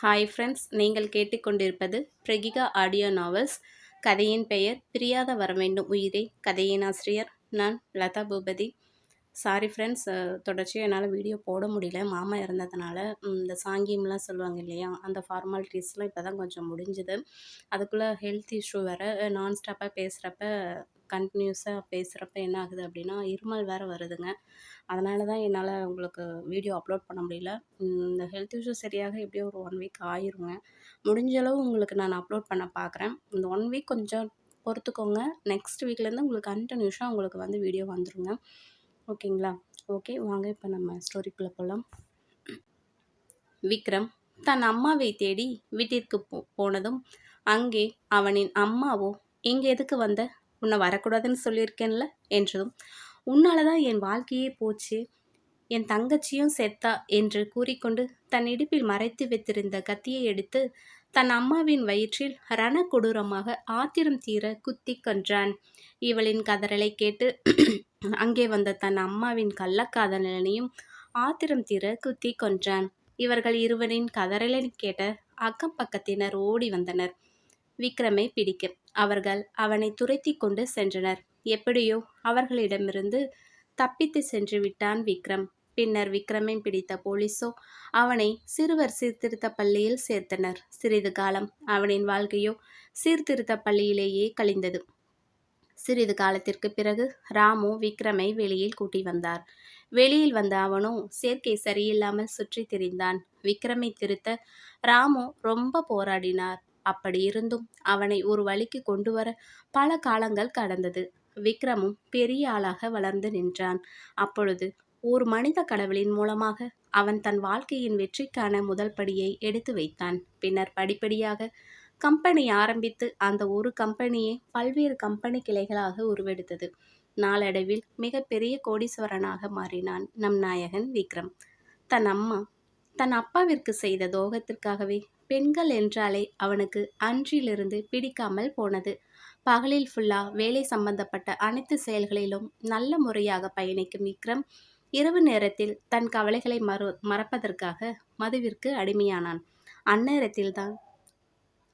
Hi friends நீங்கள் கேட்டுக்கொண்டிருப்பது பிரகிகா audio novels கதையின் பெயர் பிரியாத வர வேண்டும் உயிரே. கதையின் ஆசிரியர் நான் லதா பூபதி. சாரி ஃப்ரெண்ட்ஸ் தொடர்ச்சியாக என்னால் வீடியோ போட முடியல. மாமா இருந்ததுனால இந்த சாங்கியம்லாம் சொல்லுவாங்க இல்லையா அந்த ஃபார்மாலிட்டிஸ்லாம் இப்போ தான் கொஞ்சம் முடிஞ்சுது. அதுக்குள்ளே ஹெல்த் இஷ்யூ வேறு நான் ஸ்டாப்பாக பேசுகிறப்ப கண்டினியூஸாக பேசுகிறப்ப என்ன ஆகுது அப்படின்னா இருமல் வேறு வருதுங்க. அதனால தான் என்னால் உங்களுக்கு வீடியோ அப்லோட் பண்ண முடியல. இந்த ஹெல்த் இஷ்யூ சரியாக எப்படியோ ஒரு ஒன் வீக் ஆயிருங்க. முடிஞ்ச அளவு உங்களுக்கு நான் அப்லோட் பண்ண பார்க்குறேன் இந்த ஒன் வீக் கொஞ்சம் பொறுத்துக்கோங்க. நெக்ஸ்ட் வீக்லேருந்து உங்களுக்கு கண்டினியூஸாக உங்களுக்கு வந்து வீடியோ வந்துருங்க. ஓகேங்களா? ஓகே வாங்க இப்போ நம்ம ஸ்டோரிக்குள்ளே போகலாம் விக்ரம் தன் அம்மாவை தேடி வீட்டிற்கு போ போனதும் அங்கே அவனின் அம்மாவோ இங்கே எதுக்கு வந்த? உன்னை வரக்கூடாதுன்னு சொல்லியிருக்கேன்ல? என்றதும் உன்னால தான் என் வாழ்க்கையே போச்சு. என் தங்கச்சியும் செத்தா என்று கூறிக்கொண்டு தன் இடுப்பில் மறைத்து வைத்திருந்த கத்தியை எடுத்து தன் அம்மாவின் வயிற்றில் ரண கொடூரமாக ஆத்திரம் தீர குத்தி கொன்றான். இவளின் கதறலை கேட்டு அங்கே வந்த தன் அம்மாவின் கள்ளக்காதலனையும் ஆத்திரம் தீர குத்தி கொன்றான். இவர்கள் இருவரின் கதறலை கேட்ட அக்கம் பக்கத்தினர் ஓடி வந்தனர். விக்ரமை பிடிக்க அவர்கள் அவனை துரத்தி கொண்டு சென்றனர். எப்படியோ அவர்களிடமிருந்து தப்பித்து சென்று விட்டான் விக்ரம். பின்னர் விக்ரமை பிடித்த போலீஸோ அவனை சிறுவர் சீர்திருத்த பள்ளியில் சேர்த்தனர். சிறிது காலம் அவனின் வாழ்க்கையோ சீர்திருத்த பள்ளியிலேயே கழிந்தது. சிறிது காலத்திற்கு பிறகு ராமு விக்ரமை வெளியில் கூட்டி வந்தார். வெளியில் வந்த அவனோ சேர்க்கை சரியில்லாமல் சுற்றி திரிந்தான். விக்ரமை திருத்த ராமு ரொம்ப போராடினார். அப்படி இருந்தும் அவனை ஒரு வழிக்கு கொண்டு வர பல காலங்கள் கடந்தது. விக்ரமும் பெரிய ஆளாக வளர்ந்து நின்றான். அப்பொழுது ஒரு மனித கடவுளின் மூலமாக அவன் தன் வாழ்க்கையின் வெற்றிக்கான முதல் படியை எடுத்து வைத்தான். பின்னர் படிப்படியாக கம்பெனி ஆரம்பித்து அந்த ஒரு கம்பெனியே பல்வேறு கம்பெனி கிளைகளாக உருவெடுத்தது. நாளடைவில் மிகப்பெரிய கோடீஸ்வரனாக மாறினான் நம் நாயகன் விக்ரம். தன் அம்மா தன் அப்பாவிற்கு செய்த தோகத்திற்காகவே பெண்கள் என்றாலே அவனுக்கு அன்றிலிருந்து பிடிக்காமல் போனது. பகலில் ஃபுல்லா வேலை சம்பந்தப்பட்ட அனைத்து செயல்களிலும் நல்ல முறையாக பயணிக்கும் விக்ரம் இரவு நேரத்தில் தன் கவலைகளை மறு மறப்பதற்காக மதுவிற்கு அடிமையானான். அந்நேரத்தில்தான்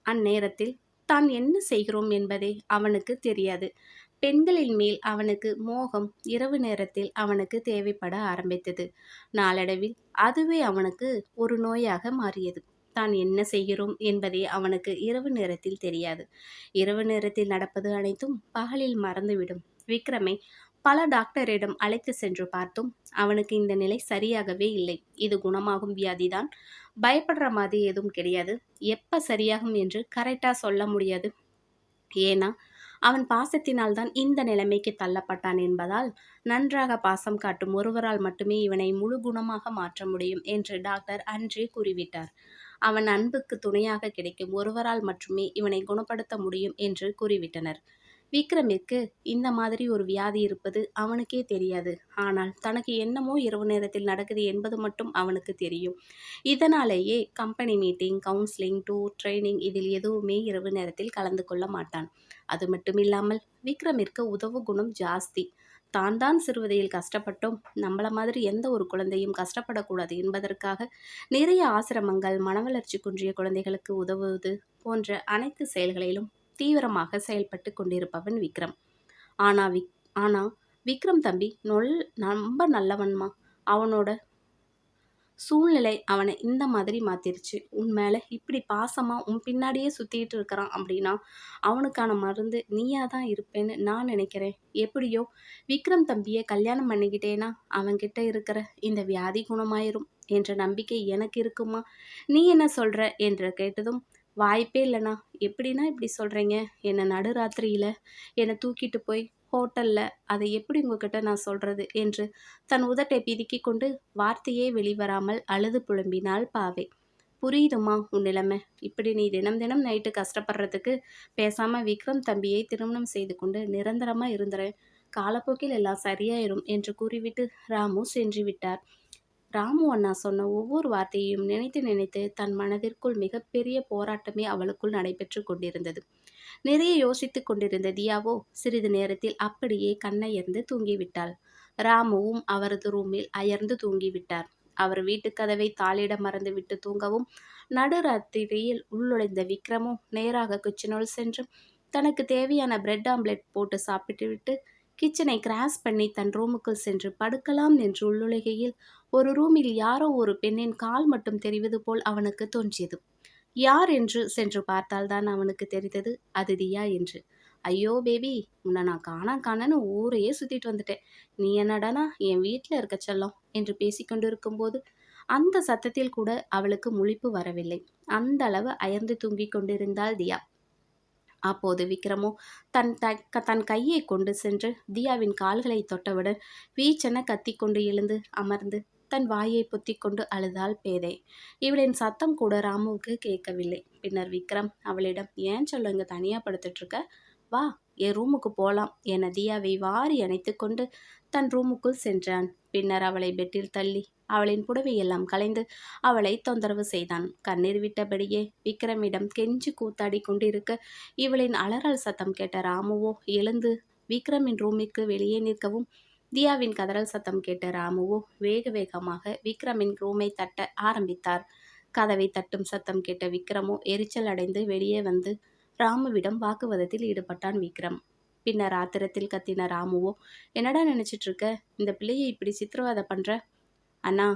அந்நேரத்தில் தான் என்ன செய்கிறோம் என்பதே அவனுக்கு தெரியாது. பெண்களின் மேல் அவனுக்கு மோகம் இரவு நேரத்தில் அவனுக்கு தேவைப்பட ஆரம்பித்தது. நாளடைவில் அதுவே அவனுக்கு ஒரு நோயாக மாறியது. தான் என்ன செய்கிறோம் என்பதே அவனுக்கு இரவு நேரத்தில் தெரியாது. இரவு நேரத்தில் நடப்பது அனைத்தும் பகலில் மறந்துவிடும். விக்ரமை பல டாக்டரிடம் அழைத்து சென்று பார்த்தும். அவனுக்கு இந்த நிலை சரியாகவே இல்லை. இது குணமாகும் வியாதிதான். பயப்படுற மாதிரி எதுவும் கிடையாது. எப்போ சரியாகும் என்று கரெக்டாக சொல்ல முடியாது. ஏன்னா அவன் பாசத்தினால் தான் இந்த நிலைமைக்கு தள்ளப்பட்டான் என்பதால் நன்றாக பாசம் காட்டும் ஒருவரால் மட்டுமே இவனை முழு குணமாக மாற்ற முடியும் என்று டாக்டர் அன்றே கூறிவிட்டார். அவன் அன்புக்கு துணையாக கிடைக்கும் ஒருவரால் மட்டுமே இவனை குணப்படுத்த முடியும் என்று கூறிவிட்டனர். விக்ரமிற்கு இந்த மாதிரி ஒரு வியாதி இருப்பது அவனுக்கே தெரியாது. ஆனால் தனக்கு என்னமோ இரவு நேரத்தில் நடக்குது என்பது மட்டும் அவனுக்கு தெரியும். இதனாலேயே company meeting counselling tour training இதில் எதுவுமே இரவு நேரத்தில் கலந்து கொள்ள மாட்டான். அது மட்டுமில்லாமல் விக்ரமிற்கு உதவு குணம் ஜாஸ்தி. தான் தான் சிறுவதையில் கஷ்டப்பட்டோம். நம்மள மாதிரி எந்த ஒரு குழந்தையும் கஷ்டப்படக்கூடாது என்பதற்காக நிறைய ஆசிரமங்கள் மனவளர்ச்சி குன்றிய குழந்தைகளுக்கு உதவுவது போன்ற அனைத்து செயல்களிலும் தீவிரமாக செயல்பட்டு கொண்டிருப்பவன் விக்ரம். ஆனா விக் ஆனா விக்ரம் தம்பி நொல் ரொம்ப நல்லவன்மா. அவனோட சூழ்நிலை அவனை இந்த மாதிரி மாற்றிருச்சு உன் மேலே இப்படி பாசமாக உன் பின்னாடியே சுற்றிக்கிட்டு இருக்கிறான் அப்படின்னா அவனுக்கான மருந்து நீயா தான் இருப்பேன்னு நான் நினைக்கிறேன். எப்படியோ விக்ரம் தம்பியை கல்யாணம் பண்ணிக்கிட்டேனா அவன்கிட்ட இருக்கிற இந்த வியாதி குணமாயிரும் என்ற நம்பிக்கை எனக்கு இருக்குமா? நீ என்ன சொல்கிற என்று கேட்டதும் வாய்ப்பே இல்லைண்ணா. எப்படின்னா இப்படி சொல்கிறீங்க என்னை நடுராத்திரியில் என்னை தூக்கிட்டு போய் ஹோட்டலில் அதை எப்படி உங்ககிட்ட நான் சொல்கிறது என்று தன் உதட்டை பிதுக்கி கொண்டு வார்த்தையே வெளிவராமல் அழுது புலம்பினாள் பாவை. புரியுதுமா உன் நிலைமை. இப்படி நீ தினம் தினம் நைட்டு கஷ்டப்படுறதுக்கு பேசாமல் விக்ரம் தம்பியை திருமணம் செய்து கொண்டு நிரந்தரமாக இருந்துறேன் காலப்போக்கில் எல்லாம் சரியாயிரும் என்று கூறிவிட்டு ராமு சென்று விட்டார் ராமு அண்ணா சொன்ன ஒவ்வொரு வார்த்தையையும் நினைத்து நினைத்து தன் மனதிற்குள் மிகப்பெரிய போராட்டமே அவளுக்குள் நடைபெற்று கொண்டிருந்தது. நிறைய யோசித்துக் கொண்டிருந்த தியாவோ சிறிது நேரத்தில் அப்படியே கண்ணயர்ந்து தூங்கிவிட்டாள். ராமுவும் அவரது ரூமில் அயர்ந்து தூங்கிவிட்டார். அவர் வீட்டு கதவை தாளிட மறந்து விட்டு தூங்கவும் நடுராத்திரியில் உள்ளுழைந்த விக்ரமும் நேராக கிச்சனுள் சென்று தனக்கு தேவையான பிரெட் ஆம்லெட் போட்டு சாப்பிட்டுவிட்டு கிச்சனை கிராஸ் பண்ணி தன் ரூமுக்குள் சென்று படுக்கலாம் என்று உள்ளுலகையில் ஒரு ரூமில் யாரோ ஒரு பெண்ணின் கால் மட்டும் தெரிவது போல் அவனுக்கு தோன்றியது. யார் என்று சென்று பார்த்தால்தான் அவனுக்கு தெரிந்தது அது தியா என்று. ஐயோ பேபி உன்னை நான் காணா காணன்னு ஊரையே சுத்திட்டு வந்துட்டேன். நீ என்னடானா என் வீட்டில் இருக்க செல்லம் என்று பேசிக்கொண்டிருக்கும்போது அந்த சத்தத்தில் கூட அவளுக்கு முழிப்பு வரவில்லை. அந்த அளவு அயர்ந்து தூங்கிக் கொண்டிருந்தாள் தியா. அப்போது விக்ரமோ தன் த தன் கையை கொண்டு சென்று தியாவின் கால்களை தொட்டவுடன் வீச்சென கத்திக்கொண்டு எழுந்து அமர்ந்து தன் வாயை பொத்திக்கொண்டு அழுதாள் பேதை. இவளின் சத்தம் கூட ராமுவுக்கு கேட்கவில்லை. பின்னர் விக்ரம் அவளிடம் ஏன் சொல்ல இங்கே தனியாக படுத்துட்டு இருக்க வா என் ரூமுக்கு போலாம். என தியாவை வாரி அணைத்து கொண்டு தன் ரூமுக்குள் சென்றான். பின்னர் அவளை பெட்டில் தள்ளி அவளின் புடவையெல்லாம் கலைந்து அவளை தொந்தரவு செய்தான். கண்ணீர் விட்டபடியே விக்ரமிடம் கெஞ்சி கூத்தாடி கொண்டிருக்க இவளின் அலறல் சத்தம் கேட்ட ராமுவோ எழுந்து விக்ரமின் ரூமிற்கு வெளியே நிற்கவும் தியாவின் கதறல் சத்தம் கேட்ட ராமுவோ வேக வேகமாக விக்ரமின் ரூமை தட்ட ஆரம்பித்தார். கதவை தட்டும் சத்தம் கேட்ட விக்ரமோ எரிச்சல் அடைந்து வெளியே வந்து ராமுவிடம் வாக்குவாதத்தில் ஈடுபட்டான் விக்ரம். பின்னர் ஆத்திரத்தில் கத்தின ராமுவோ என்னடா நினச்சிட்டு இருக்க? இந்த பிள்ளையை இப்படி சித்திரவதை பண்ணுற அண்ணா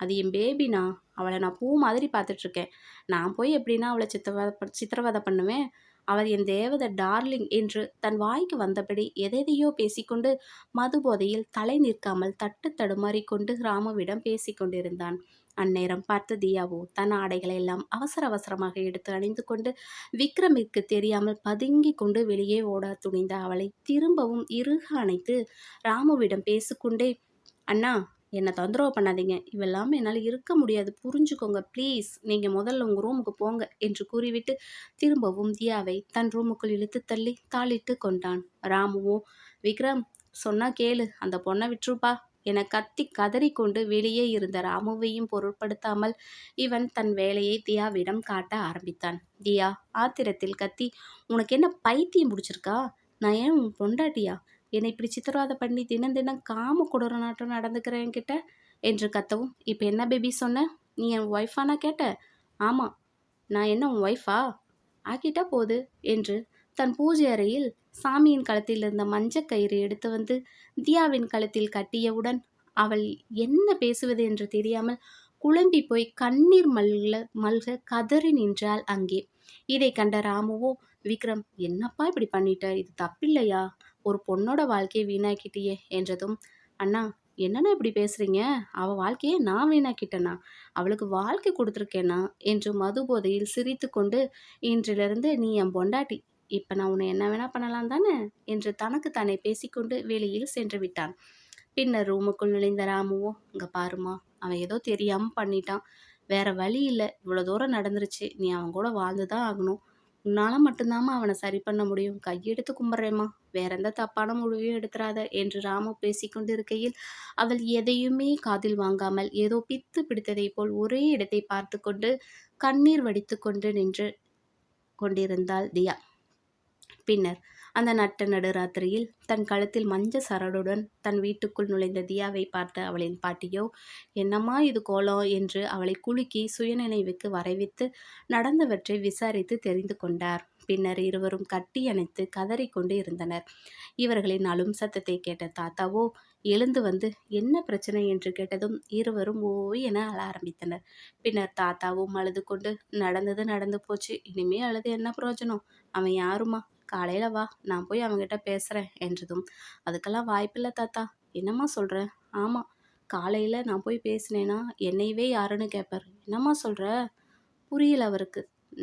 அது என் பேபினா அவளை நான் பூ மாதிரி பார்த்துட்ருக்கேன் நான் போய் எப்படின்னா அவளை சித்திரவதை சித்திரவதை பண்ணுவேன். அவர் என் தேவத டார்லிங் என்று தன் வாய்க்கு வந்தபடி எதையோ பேசிக்கொண்டு மது போதையில் தலை நிற்காமல் தட்டு தடுமாறி கொண்டு ராமுவிடம் பேசிக்கொண்டிருந்தான் அந்நேரம் பார்த்த தியாவோ தன் ஆடைகளை எல்லாம் அவசர அவசரமாக எடுத்து அணிந்து கொண்டு விக்ரமிற்கு தெரியாமல் பதுங்கி கொண்டு வெளியே ஓட துணிந்த அவளை திரும்பவும் இறுக அணைத்து ராமுவிடம் பேசிக்கொண்டே அண்ணா என்னை தொந்தரவு பண்ணாதீங்க. இவெல்லாம் என்னால் இருக்க முடியாது. புரிஞ்சுக்கோங்க ப்ளீஸ் நீங்கள் முதல்ல உங்கள் ரூமுக்கு போங்க என்று கூறிவிட்டு திரும்பவும் தியாவை தன் ரூமுக்குள் இழுத்து தள்ளி தாளிட்டு கொண்டான். ராமுவோ விக்ரம் சொன்னா கேளு. அந்த பொண்ணை விட்டுருப்பா. என கத்தி கதறிக்கொண்டு வெளியே இருந்த ராமுவையும் பொருட்படுத்தாமல் இவன் தன் வேலையை தியாவிடம் காட்ட ஆரம்பித்தான். தியா ஆத்திரத்தில் கத்தி உனக்கு என்ன பைத்தியம் பிடிச்சிருக்கா? நான் ஏன் உன் பொண்டாட்டியா? என்னை இப்படி சித்திரவாதை பண்ணி தினம் தினம் காம கொடூர நாட்டம் நடந்துக்கிறேன் கிட்ட என்று கத்தவும் இப்போ என்ன பேபி சொன்ன? நீ என் ஒய்ஃபானா கேட்ட ஆமாம் நான் என்ன உன் ஒய்ஃபா ஆக்கிட்டா போது. என்று தன் பூஜை அறையில் சாமியின் கழுத்தில் இருந்த மஞ்சக் கயிறு எடுத்து வந்து தியாவின் கழுத்தில் கட்டியவுடன் அவள் என்ன பேசுவது என்று தெரியாமல் குழம்பி போய் கண்ணீர் மல்க மல்க கதறி நின்றாள் அங்கே. இதை கண்ட ராமுவோ விக்ரம் என்னப்பா இப்படி பண்ணிட்ட? இது தப்பில்லையா? ஒரு பொண்ணோட வாழ்க்கையை வீணாக்கிட்டியே என்றதும் அண்ணா என்னண்ணா இப்படி பேசுறீங்க? அவ வாழ்க்கையை நான் வீணாக்கிட்டேனா? அவளுக்கு வாழ்க்கை கொடுத்துருக்கேனா? என்று மது போதையில் சிரித்து கொண்டு இன்றிலிருந்து நீ என் பொண்டாட்டி. இப்போ நான் உன்னை என்ன வேணா பண்ணலாம் தானே? என்று தனக்கு தானே பேசிக்கொண்டு வெளியில் சென்று விட்டான். பின்னர் ரூமுக்குள் நுழைந்த ராமுவோ இங்கே பாருமா அவன் ஏதோ தெரியாமல் பண்ணிட்டான். வேற வழி இல்லை. இவ்வளோ தூரம் நடந்துருச்சு. நீ அவன் கூட வாழ்ந்து தான் ஆகணும். உன்னால் மட்டும்தாம்மா அவனை சரி பண்ண முடியும். கையெடுத்து கும்பிட்றேம்மா. வேற எந்த தப்பான முடிவையும் எடுத்துறாத என்று ராமு பேசிக்கொண்டு இருக்கையில் அவள் எதையுமே காதில் வாங்காமல் ஏதோ பித்து பிடித்ததை போல் ஒரே இடத்தை பார்த்து கொண்டு கண்ணீர் வடித்து கொண்டு நின்று கொண்டிருந்தாள் தியா. பின்னர் அந்த நட்ட நடுராத்திரியில் தன் கழுத்தில் மஞ்ச சரடுடன் தன் வீட்டுக்குள் நுழைந்த தியாவை பார்த்த அவளின் பாட்டியோ என்னம்மா இது கோலம்? என்று அவளை குலுக்கி சுயநினைவுக்கு வரைவித்து நடந்தவற்றை விசாரித்து தெரிந்து கொண்டார். பின்னர் இருவரும் கட்டி அணைத்து கதறிக்கொண்டு இருந்தனர். இவர்களின் அலும் சத்தத்தை கேட்ட தாத்தாவோ எழுந்து வந்து என்ன பிரச்சனை? என்று கேட்டதும் இருவரும் ஓய் என அழ ஆரம்பித்தனர். பின்னர் தாத்தாவும் அழுது கொண்டு நடந்தது நடந்து போச்சு. இனிமே அழுது என்ன பிரயோஜனம்? அவன் யாருமா காலையில் வா நான் போய் அவங்ககிட்ட பேசுகிறேன் என்றதும். அதுக்கெல்லாம் வாய்ப்பில்லை தாத்தா. என்னம்மா சொல்கிற ஆமாம் காலையில் நான் போய் பேசினேன்னா என்னையவே யாருன்னு கேட்பார் என்னம்மா சொல்கிற புரியல அவருக்கு.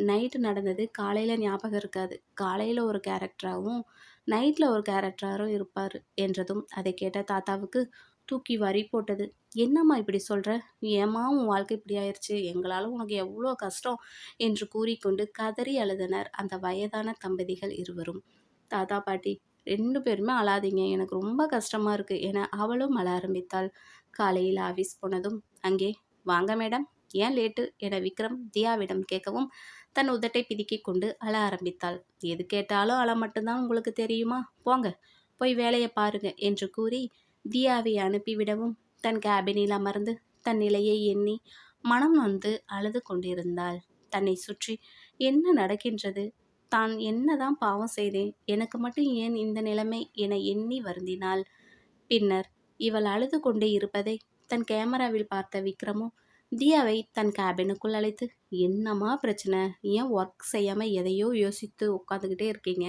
நைட்டு நடந்தது காலையில் ஞாபகம் இருக்காது. காலையில் ஒரு கேரக்டராகவும் நைட்டில் ஒரு கேரக்டராகவும் இருப்பார் என்றதும் அதை கேட்ட தாத்தாவுக்கு தூக்கி வரி போட்டது. என்னம்மா இப்படி சொல்கிற ஏம்மா உன் வாழ்க்கை இப்படி ஆயிடுச்சு எங்களால் உனக்கு எவ்வளோ கஷ்டம்? என்று கூறிக்கொண்டு கதறி அழுதனர் அந்த வயதான தம்பதிகள் இருவரும். தாத்தா பாட்டி ரெண்டு பேருமே அழாதீங்க. எனக்கு ரொம்ப கஷ்டமாக இருக்குது என அவளும் அழ ஆரம்பித்தாள். காலையில் ஆஃபீஸ் போனதும் அங்கே வாங்க மேடம். ஏன் லேட்டு? என விக்ரம் தியாவிடம் கேட்கவும் தன் உதட்டை பிதுக்கி கொண்டு அழ ஆரம்பித்தாள். எது கேட்டாலும் அழ மட்டும்தான் உங்களுக்கு தெரியுமா? போங்க போய் வேலையை பாருங்க என்று கூறி தியாவை அனுப்பிவிடவும் தன் கேபினில் அமர்ந்து தன் நிலையை எண்ணி மனம் நொந்து அழுது கொண்டிருந்தாள். தன்னை சுற்றி என்ன நடக்கின்றது? தான் என்னதான் பாவம் செய்தேன் எனக்கு மட்டும் ஏன் இந்த நிலைமை என எண்ணி வருந்தினாள். பின்னர் இவள் அழுது கொண்டே இருப்பதை தன் கேமராவில் பார்த்த விக்ரமும் தியாவை தன் கேபினுக்குள் அழைத்து என்னம்மா பிரச்சனை? ஏன் ஒர்க் செய்யாமல் எதையோ யோசித்து உட்காந்துக்கிட்டே இருக்கீங்க?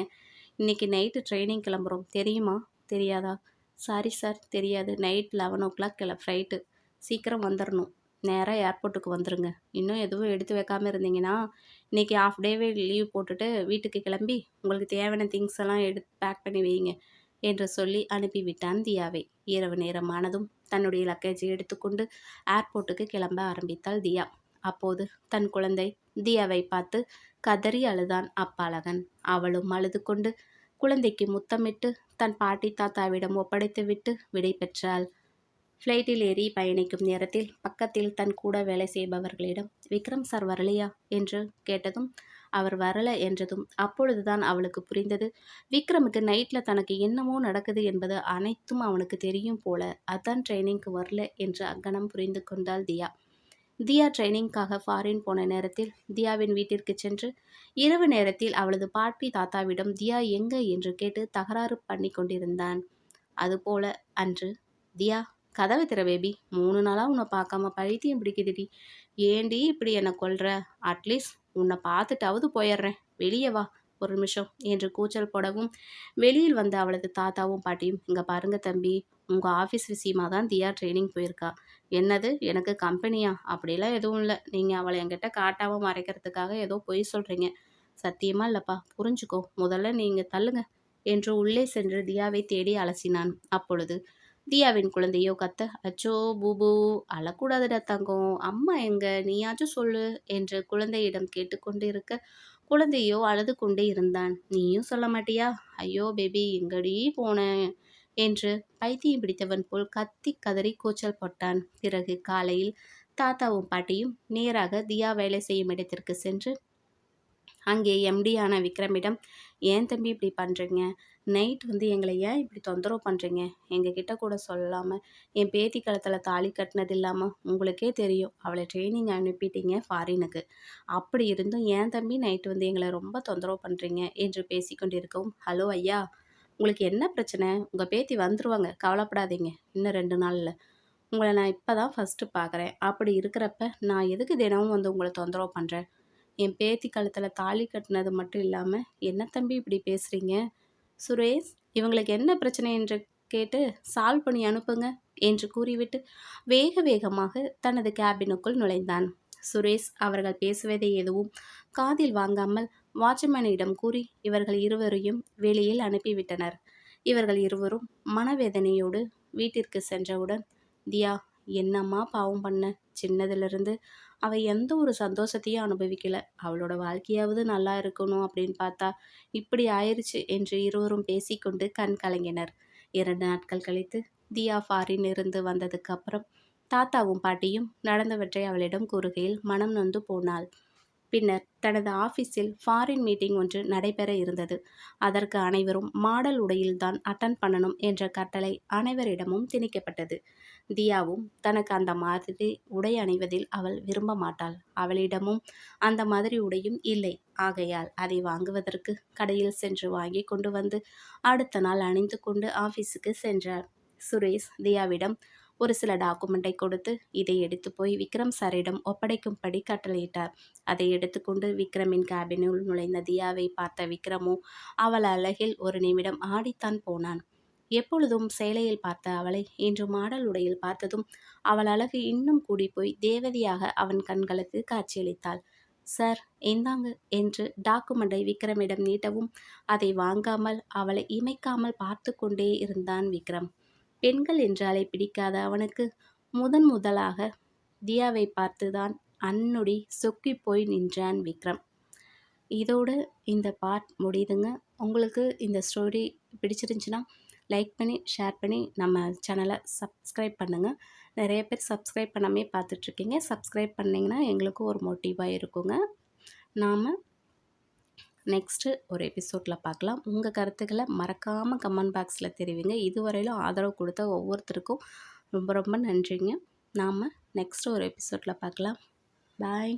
இன்னைக்கு நைட்டு ட்ரைனிங் கிளம்புறோம். தெரியுமா? தெரியாதா? சாரி சார் தெரியாது. நைட் லெவன் ஓ கிளாக் கிள ஃப்ளைட்டு சீக்கிரம் வந்துடணும் நேராக ஏர்போர்ட்டுக்கு வந்துடுங்க இன்னும் எதுவும் எடுத்து வைக்காமல் இருந்தீங்கன்னா இன்றைக்கி ஆஃப் டேவே லீவ் போட்டுட்டு வீட்டுக்கு கிளம்பி உங்களுக்கு தேவையான திங்ஸ் எல்லாம் எடுத்து பேக் பண்ணி வைங்க என்று சொல்லி அனுப்பிவிட்டான் தியாவை. இரவு நேரமானதும் தன்னுடைய லக்கேஜை எடுத்துக்கொண்டு ஏர்போர்ட்டுக்கு கிளம்ப ஆரம்பித்தாள் தியா. அப்போது தன் குழந்தை தியாவை பார்த்து கதறி அழுதான் அப்பாலகன் அவளும் அழுது கொண்டு குழந்தைக்கு முத்தமிட்டு தன் பாட்டி தாத்தாவிடம் ஒப்படைத்துவிட்டு விடை பெற்றாள். ஃப்ளைட்டில் ஏறி பயணிக்கும் நேரத்தில் பக்கத்தில் தன் கூட வேலை செய்பவர்களிடம் விக்ரம் சார் வரலையா? என்று கேட்டதும் அவர் வரல என்றதும் அப்பொழுதுதான் அவளுக்கு புரிந்தது. விக்ரமுக்கு நைட்டில் தனக்கு என்னமோ நடக்குது என்பது அனைத்தும் அவனுக்கு தெரியும் போல அதான் ட்ரைனிங்க்கு வரல என்று அங்கனம் புரிந்து கொண்டாள் தியா. தியா ட்ரைனிங்காக ஃபாரின் போன நேரத்தில் தியாவின் வீட்டிற்கு சென்று இரவு நேரத்தில் அவளது பாட்டி தாத்தாவிடம் தியா எங்க? என்று கேட்டு தகராறு பண்ணி கொண்டிருந்தான். அதுபோல அன்று தியா கதவை திற பேபி. மூணு நாளாக உன்னை பார்க்காம பழித்தியம் பிடிக்குதுடி. ஏண்டி இப்படி என்னை கொல்ற? அட்லீஸ்ட் உன்னை பார்த்துட்டாவது போயிடுறேன். வெளியே வா ஒரு நிமிஷம் என்று கூச்சல் போடவும் வெளியில் வந்த அவளது தாத்தாவும் பாட்டியும் இங்கே பாருங்க தம்பி. உங்கள் ஆஃபீஸ் விஷயமாக தான் தியா ட்ரைனிங் போயிருக்கா. என்னது? எனக்கு கம்பெனியா? அப்படிலாம் எதுவும் இல்லை. நீங்கள் அவளை என்கிட்ட காட்டாமல் மறைக்கிறதுக்காக ஏதோ பொய் சொல்கிறீங்க சத்தியமாக இல்லைப்பா. புரிஞ்சுக்கோ. முதல்ல நீங்கள் தள்ளுங்க என்று உள்ளே சென்று தியாவை தேடி அலசினான். அப்பொழுது தியாவின் குழந்தையோ கத்த அச்சோ பூபு அழக்கூடாதுடா தங்கம். அம்மா எங்க? நீயாச்சும் சொல்லு என்று குழந்தையிடம் கேட்டுக்கொண்டு இருக்க குழந்தையோ அழுது கொண்டே இருந்தான். நீயும் சொல்ல மாட்டியா? ஐயோ பேபி எங்கடி போனேன் என்று பைத்தியம் பிடித்தவன் போல் கத்தி கதறி கூச்சல் போட்டான். பிறகு காலையில் தாத்தாவும் பாட்டியும் நேராக தியா வேலை செய்யும் இடத்திற்கு சென்று அங்கே எம்டியான விக்ரமிடம் ஏன் தம்பி இப்படி பண்ணுறீங்க நைட் வந்து எங்களை ஏன் இப்படி தொந்தரவு பண்ணுறீங்க எங்ககிட்ட கூட சொல்லாமல் என் பேத்தி காலத்தில் தாலி கட்டினது இல்லாமல் உங்களுக்கே தெரியும். அவளை ட்ரைனிங் அனுப்பிட்டீங்க ஃபாரினுக்கு அப்படி இருந்தும் ஏன் தம்பி நைட்டு வந்து எங்களை ரொம்ப தொந்தரவு பண்ணுறீங்க என்று பேசிக்கொண்டிருக்கவும் ஹலோ ஐயா உங்களுக்கு என்ன பிரச்சனை? உங்கள் பேத்தி வந்துடுவாங்க கவலைப்படாதீங்க. இன்னும் ரெண்டு நாளில். உங்களை நான் இப்போ தான் ஃபஸ்ட்டு பார்க்குறேன் அப்படி இருக்கிறப்ப நான் எதுக்கு தினமும் வந்து உங்களை தொந்தரவு பண்ணுறேன் என் பேத்தி கழுத்தில் தாலி கட்டினது மட்டும் இல்லாமல் என்ன தம்பி இப்படி பேசுகிறீங்க சுரேஷ் இவங்களுக்கு என்ன பிரச்சனை என்று கேட்டு சால்வ் பண்ணி அனுப்புங்க என்று கூறிவிட்டு வேக வேகமாக தனது கேபினுக்குள் நுழைந்தான். சுரேஷ் அவர்கள் பேசுவதை எதுவும் காதில் வாங்காமல் வாட்ச்மேனிடம் கூறி இவர்கள் இருவரையும் வெளியில் அனுப்பிவிட்டனர். இவர்கள் இருவரும் மனவேதனையோடு வீட்டிற்கு சென்றவுடன் தியா என்னம்மா பாவம் பண்ண? சின்னதிலிருந்து அவள் எந்த ஒரு சந்தோஷத்தையும் அனுபவிக்கல. அவளோட வாழ்க்கையாவது நல்லா இருக்கணும் அப்படின்னு பார்த்தா இப்படி ஆயிடுச்சு என்று இருவரும் பேசிக்கொண்டு கண் கலங்கினர். இரண்டு நாட்கள் கழித்து தியா ஃபாரின் இருந்து வந்ததுக்கு அப்புறம் தாத்தாவும் பாட்டியும் நடந்தவற்றை அவளிடம் கூறுகையில் மனம் நொந்து போனாள். பின்னர் தனது ஆஃபீஸில் ஃபாரின் மீட்டிங் ஒன்று நடைபெற இருந்தது. அதற்கு அனைவரும் மாடல் உடையில்தான் அட்டன் பண்ணணும் என்ற கட்டளை அனைவரிடமும் திணிக்கப்பட்டது. தியாவும் தனக்கு அந்த மாதிரி உடை அணிவதில் அவள் விரும்ப மாட்டாள். அவளிடமும் அந்த மாதிரி உடையும் இல்லை. ஆகையால் அதை வாங்குவதற்கு கடையில் சென்று வாங்கி கொண்டு வந்து அடுத்த நாள் அணிந்து கொண்டு ஆஃபீஸுக்கு சென்றார். சுரேஷ் தியாவிடம் ஒரு சில டாக்குமெண்ட்டை கொடுத்து இதை எடுத்து போய் விக்ரம் சாரிடம் ஒப்படைக்கும்படி கட்டளையிட்டார். அதை எடுத்துக்கொண்டு விக்ரமின் கேபினுள் நுழைந்த தியாவை பார்த்த விக்ரமோ அவள் அழகில் ஒரு நிமிடம் ஆடித்தான் போனான். எப்பொழுதும் சேலையில் பார்த்த அவளை இன்று மாடல் உடையில் பார்த்ததும் அவள் அழகு இன்னும் கூடி போய் தேவதையாக அவன் கண்களுக்கு காட்சியளித்தாள். சார் இந்தாங்க என்று டாக்குமெண்டை விக்ரமிடம் நீட்டவும் அதை வாங்காமல் அவளை இமைக்காமல் பார்த்து கொண்டே இருந்தான் விக்ரம். பெண்கள் என்றாலே பிடிக்காத? அவனுக்கு முதன் முதலாக தியாவை பார்த்துதான் அன்னுடி சொக்கி போய் நின்றான் விக்ரம். இதோடு இந்த பார்ட் முடியுதுங்க. உங்களுக்கு இந்த ஸ்டோரி பிடிச்சிருந்துச்சுன்னா லைக் பண்ணி ஷேர் பண்ணி நம்ம சேனலை சப்ஸ்கிரைப் பண்ணுங்கள் நிறைய பேர் சப்ஸ்கிரைப் பண்ணாமே பார்த்துட்ருக்கீங்க சப்ஸ்கிரைப் பண்ணிங்கன்னா எங்களுக்கும் ஒரு மோட்டிவாக இருக்குங்க. நாம் நெக்ஸ்ட்டு ஒரு எபிசோடில் பார்க்கலாம். உங்கள் கருத்துக்களை மறக்காமல் கமெண்ட் பாக்ஸில் தெரிவிங்க. இதுவரையிலும் ஆதரவு கொடுத்த ஒவ்வொருத்தருக்கும் ரொம்ப ரொம்ப நன்றிங்க. நாம் நெக்ஸ்ட் ஒரு எபிசோடில் பார்க்கலாம். பாய்